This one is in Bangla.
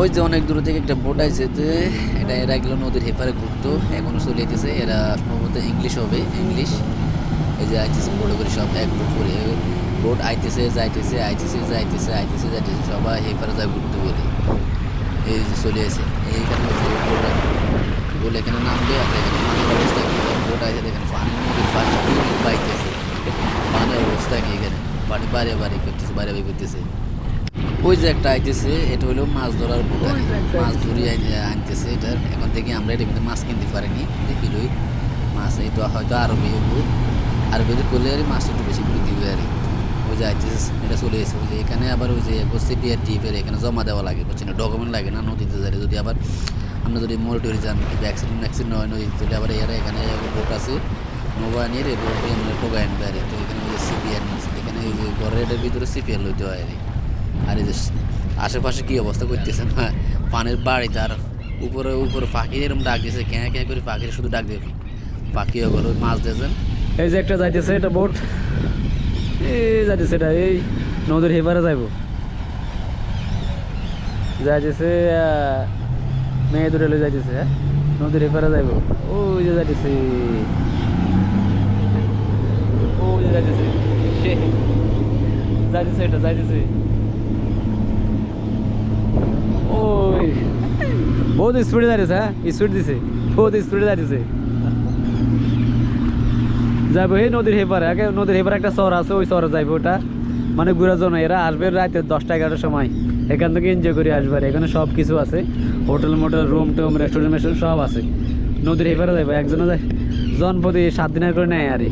ওই যে অনেক দূর থেকে একটা বোট আছে যে, এটা এরা গেলো নদীর হেপারে ঘুরতো, এখনও চলে যেতেছে এরা সম্ভবত ইংলিশ হবে ইংলিশ এই যে আইতেছে, বড় করে সব এক বোট করে। বোট আইতেছে, যাইতেছে আইতেছে যাইতেছে আইতেছে, যাইতেছে, সবাই হেপারে যায় ঘুরতে বলে এই যে চলে এসে এইখানে বলে এখানে নামবে, আর এখানে পানির অবস্থা বোট আছে দেখেন পানি, নদীর পানি পাইতেছে পানির অবস্থা এখানে? পানি বাড়ে বাড়ি করতেছে বাড়ে বাড়ি করতেছে। ওই যে একটা আইতেছে এটা হলো মাছ ধরার বোট মাছ ধরি আনতেছে এটা। এখন থেকে আমরা এটা কিন্তু মাছ কিনতে পারিনি। দেখিলই মাছ এই তো হয়তো আরবি হব আরবি করলে আর মাছটা একটু বেশি করে দিবে আর ওই যে আইতেছে এটা চলে এসে যে এখানে আবার ওই যে সিপিআর টিপের এখানে জমা দেওয়া লাগে বুঝছেন? ডকুমেন্ট লাগে না নদীতে যারে যদি আবার আমরা যদি মরে টরে যান কি অ্যাক্সিডেন্ট অ্যাক্সিডেন্ট হয় নদীতে তাহলে আবার এরা এখানে বোট আছে। নৌকা নিয়ে এই বোটে আমরা টোকা আনবে আর তো এখানে ওই যে সিপিআর এখানে ওই যে ঘরের ভিতরে সিপিআর লইতে হয় আর। আর এই যে আশেপাশে কি অবস্থা করতেছে না পানির বাড়ি তার উপরে উপরে পাখি এরকম ডাক দিয়েছে ক্যাঁ ক্যাঁ করে পাখির শুধু ডাক দেবে। পাখি ওগুলো মাছ দিয়েছেন। এই যে একটা যাইতেছে এটা বোট। এই যাইতেছে এটা, এই নদীর হেপারে যাইব। যাইতেছে মেয়ে দূরে লই যাইতেছে হ্যাঁ? নদীর হেপারে যাইব। ওই যে যাইতেছে। ওই যে যাইতেছে। যাইতেছে এটা, যাইতেছে। ওই। বহুত স্পিডে যাইতেছে হ্যাঁ? স্পিড দিছে, বহুত স্পিডে যাইতেছে যাব এই নদীর হেপারে, আগে নদীর হেপারে একটা শহর আছে, ওই শহরে যাইবো ওটা। মানে ঘুরার জন্য এরা আসবে রাতে দশটা এগারোটার সময়। এখান থেকে এনজয় করে আসবে এখানে সব কিছু আছে। হোটেল মোটেল রুম টুম রেস্টুরেন্ট মেস্টুরেন্ট সব আছে। নদীর হেপারে যাইবো, একজনে যায় জনপ্রতি সাত দিনের করে নেয় আর।